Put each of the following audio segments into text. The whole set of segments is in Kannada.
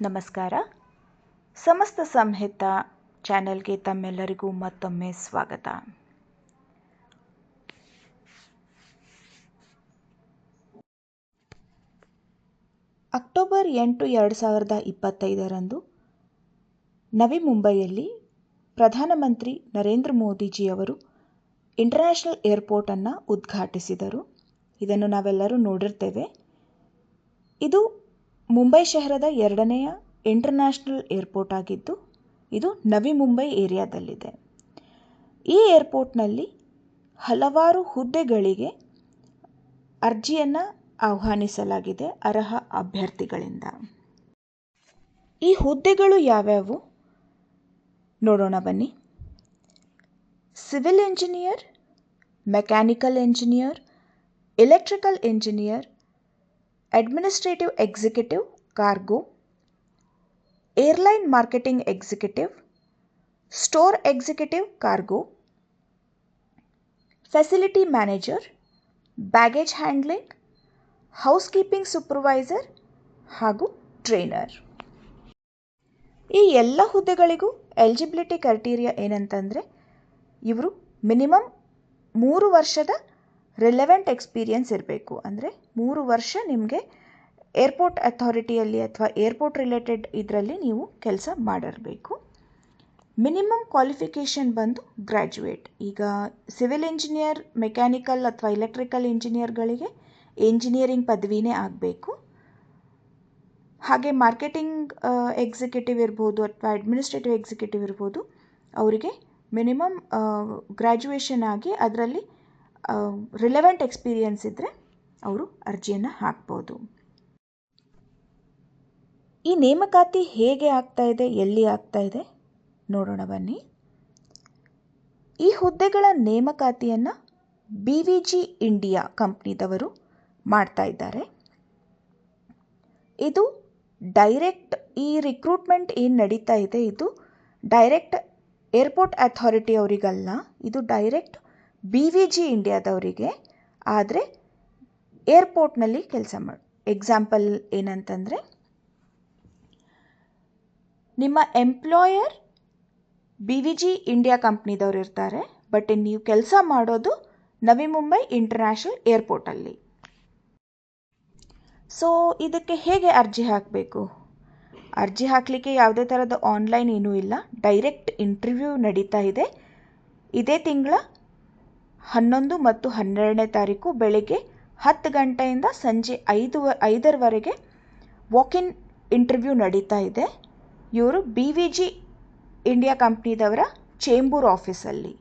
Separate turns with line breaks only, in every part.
ನಮಸ್ಕಾರ. ಸಮಸ್ತ ಸಂಹಿತ ಚಾನೆಲ್ಗೆ ತಮ್ಮೆಲ್ಲರಿಗೂ ಮತ್ತೊಮ್ಮೆ ಸ್ವಾಗತ. ಅಕ್ಟೋಬರ್ ಎಂಟು ಎರಡು ಸಾವಿರದ ಇಪ್ಪತ್ತೈದರಂದು ನವಿ ಮುಂಬೈಯಲ್ಲಿ ಪ್ರಧಾನಮಂತ್ರಿ ನರೇಂದ್ರ ಮೋದಿಜಿಯವರು ಇಂಟರ್ನ್ಯಾಷನಲ್ ಏರ್ಪೋರ್ಟನ್ನು ಉದ್ಘಾಟಿಸಿದರು. ಇದನ್ನು ನಾವೆಲ್ಲರೂ ನೋಡಿರ್ತೇವೆ. ಇದು ಮುಂಬೈ ಶಹರದ ಎರಡನೆಯ ಇಂಟರ್ನ್ಯಾಷನಲ್ ಏರ್ಪೋರ್ಟ್ ಆಗಿದ್ದು, ಇದು ನವಿ ಮುಂಬೈ ಏರಿಯಾದಲ್ಲಿದೆ. ಈ ಏರ್ಪೋರ್ಟ್ನಲ್ಲಿ ಹಲವಾರು ಹುದ್ದೆಗಳಿಗೆ ಅರ್ಜಿಯನ್ನು ಆಹ್ವಾನಿಸಲಾಗಿದೆ ಅರ್ಹ ಅಭ್ಯರ್ಥಿಗಳಿಂದ. ಈ ಹುದ್ದೆಗಳು ಯಾವ್ಯಾವು? ನೋಡೋಣ ಬನ್ನಿ. Civil engineer mechanical engineer electrical engineer administrative executive, cargo. Airline marketing executive, store executive, cargo. Facility manager, baggage handling, housekeeping supervisor ಹಾಗೂ ಟ್ರೈನರ್. ಈ ಎಲ್ಲ ಹುದ್ದೆಗಳಿಗೂ ಎಲಿಜಿಬಿಲಿಟಿ ಕ್ರೈಟೀರಿಯಾ ಏನಂತಂದರೆ ಇವರು ಮಿನಿಮಮ್ ಮೂರು ವರ್ಷದ ರಿಲೆವೆಂಟ್ ಎಕ್ಸ್ಪೀರಿಯನ್ಸ್ ಇರಬೇಕು. ಅಂದರೆ ಮೂರು ವರ್ಷ ನಿಮಗೆ ಏರ್ಪೋರ್ಟ್ ಅಥಾರಿಟಿಯಲ್ಲಿ ಅಥವಾ ಏರ್ಪೋರ್ಟ್ ರಿಲೇಟೆಡ್ ಇದರಲ್ಲಿ ನೀವು ಕೆಲಸ ಮಾಡಿರಬೇಕು. ಮಿನಿಮಮ್ ಕ್ವಾಲಿಫಿಕೇಷನ್ ಬಂದು ಗ್ರ್ಯಾಜುಯೇಟ್ ಈಗ ಸಿವಿಲ್ ಇಂಜಿನಿಯರ್ ಮೆಕ್ಯಾನಿಕಲ್ ಅಥವಾ ಎಲೆಕ್ಟ್ರಿಕಲ್ ಇಂಜಿನಿಯರ್ಗಳಿಗೆ ಇಂಜಿನಿಯರಿಂಗ್ ಪದವಿನೇ ಆಗಬೇಕು. ಹಾಗೆ ಮಾರ್ಕೆಟಿಂಗ್ ಎಕ್ಸಿಕ್ಯೂಟಿವ್ ಇರ್ಬೋದು ಅಥವಾ ಅಡ್ಮಿನಿಸ್ಟ್ರೇಟಿವ್ ಎಕ್ಸಿಕ್ಯೂಟಿವ್ ಇರ್ಬೋದು, ಅವರಿಗೆ ಮಿನಿಮಮ್ ಗ್ರ್ಯಾಜುಯೇಷನ್ ಆಗಿ ಅದರಲ್ಲಿ ರಿಲೆವೆಂಟ್ ಎಕ್ಸ್ಪೀರಿಯನ್ಸ್ ಇದ್ದರೆ ಅವರು ಅರ್ಜಿಯನ್ನು ಹಾಕ್ಬೋದು. ಈ ನೇಮಕಾತಿ ಹೇಗೆ ಆಗ್ತಾ ಇದೆ, ಎಲ್ಲಿ ಆಗ್ತಾ ಇದೆ, ನೋಡೋಣ ಬನ್ನಿ. ಈ ಹುದ್ದೆಗಳ ನೇಮಕಾತಿಯನ್ನು ಬಿ ವಿ ಜಿ ಇಂಡಿಯಾ ಕಂಪ್ನಿದವರು ಮಾಡ್ತಾ ಇದ್ದಾರೆ. ಇದು ಡೈರೆಕ್ಟ್ ಈ ರಿಕ್ರೂಟ್ಮೆಂಟ್ ಏನು ನಡೀತಾ ಇದೆ, ಇದು ಡೈರೆಕ್ಟ್ ಏರ್ಪೋರ್ಟ್ ಅಥಾರಿಟಿ ಅವರಿಗಲ್ಲ, ಇದು ಡೈರೆಕ್ಟ್ ಬಿ ವಿ ಜಿ ಇಂಡಿಯಾದವರಿಗೆ ಆದರೆ ಏರ್ಪೋರ್ಟ್ನಲ್ಲಿ ಕೆಲಸ ಮಾಡಿ ಎಕ್ಸಾಂಪಲ್ ಏನಂತಂದರೆ ನಿಮ್ಮ employer B V G India ಕಂಪ್ನಿದವ್ರು ಇರ್ತಾರೆ ಬಟ್ ನೀವು ಕೆಲಸ ಮಾಡೋದು ನವಿ ಮುಂಬೈ ಇಂಟರ್ನ್ಯಾಷನಲ್ ಏರ್ಪೋರ್ಟಲ್ಲಿ ಸೊ ಇದಕ್ಕೆ ಹೇಗೆ ಅರ್ಜಿ ಹಾಕಬೇಕು? ಅರ್ಜಿ ಹಾಕಲಿಕ್ಕೆ ಯಾವುದೇ ಥರದ ಆನ್ಲೈನ್ ಏನೂ ಇಲ್ಲ ಡೈರೆಕ್ಟ್ ಇಂಟರ್ವ್ಯೂ ನಡೀತಾ ಇದೆ. ಇದೇ ತಿಂಗಳ ಹನ್ನೊಂದು ಮತ್ತು ಹನ್ನೆರಡನೇ ತಾರೀಕು ಬೆಳಗ್ಗೆ ಹತ್ತು ಗಂಟೆಯಿಂದ ಸಂಜೆ ಐದು ಐದರವರೆಗೆ ವಾಕಿನ್ ಇಂಟರ್ವ್ಯೂ ನಡೀತಾ ಇದೆ. ಇವರು ಬಿ ವಿ ಜಿ ಇಂಡಿಯಾ ಕಂಪ್ನಿದವರ ಚೇಂಬೂರ್ ಆಫೀಸಲ್ಲಿ.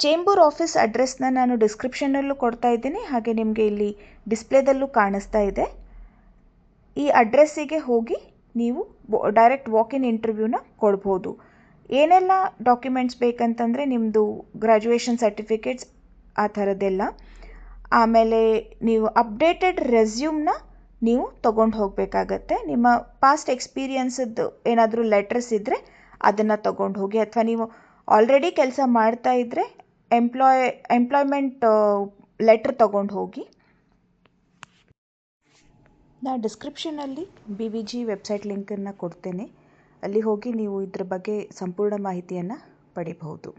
ಚೇಂಬೂರ್ ಆಫೀಸ್ ಅಡ್ರೆಸ್ನ ನಾನು ಡಿಸ್ಕ್ರಿಪ್ಷನಲ್ಲೂ ಕೊಡ್ತಾ ಇದ್ದೀನಿ. ಹಾಗೆ ನಿಮಗೆ ಇಲ್ಲಿ ಡಿಸ್ಪ್ಲೇದಲ್ಲೂ ಕಾಣಿಸ್ತಾ ಇದೆ. ಈ ಅಡ್ರೆಸ್ಸಿಗೆ ಹೋಗಿ ನೀವು ಡೈರೆಕ್ಟ್ ವಾಕಿನ್ ಇಂಟರ್ವ್ಯೂನ ಕೊಡ್ಬೋದು. ಏನೆಲ್ಲ ಡಾಕ್ಯುಮೆಂಟ್ಸ್ ಬೇಕಂತಂದರೆ ನಿಮ್ಮದು ಗ್ರ್ಯಾಜುಯೇಷನ್ ಸರ್ಟಿಫಿಕೇಟ್ಸ್ ಆ ಥರದ್ದೆಲ್ಲ. ಆಮೇಲೆ ನೀವು ಅಪ್ಡೇಟೆಡ್ ರೆಸ್ಯೂಮ್ನ ನೀವು ತೊಗೊಂಡು ಹೋಗಬೇಕಾಗತ್ತೆ. ನಿಮ್ಮ ಪಾಸ್ಟ್ ಎಕ್ಸ್ಪೀರಿಯನ್ಸದ್ದು ಏನಾದರೂ ಲೆಟರ್ಸ್ ಇದ್ದರೆ ಅದನ್ನು ತೊಗೊಂಡು ಹೋಗಿ. ಅಥವಾ ನೀವು ಆಲ್ರೆಡಿ ಕೆಲಸ ಮಾಡ್ತಾ ಇದ್ದರೆ ಎಂಪ್ಲಾಯ್ ಎಂಪ್ಲಾಯ್ಮೆಂಟ್ ಲೆಟ್ರ್ ತೊಗೊಂಡು ಹೋಗಿ. ನಾ ಡಿಸ್ಕ್ರಿಪ್ಷನಲ್ಲಿ ಬಿ ವಿ ಜಿ ವೆಬ್ಸೈಟ್ ಲಿಂಕನ್ನು ಕೊಡ್ತೇನೆ. ಅಲ್ಲಿ ಹೋಗಿ ನೀವು ಇದ್ರ ಬಗ್ಗೆ ಸಂಪೂರ್ಣ ಮಾಹಿತಿಯನ್ನು ಪಡಿಬಹುದು.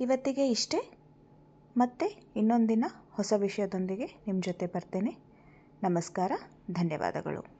ಇವತ್ತಿಗೆ ಇಷ್ಟೇ. ಮತ್ತೆ ಇನ್ನೊಂದಿನ ಹೊಸ ವಿಷಯದೊಂದಿಗೆ ನಿಮ್ಮ ಜೊತೆ ಬರ್ತೇನೆ. ನಮಸ್ಕಾರ, ಧನ್ಯವಾದಗಳು.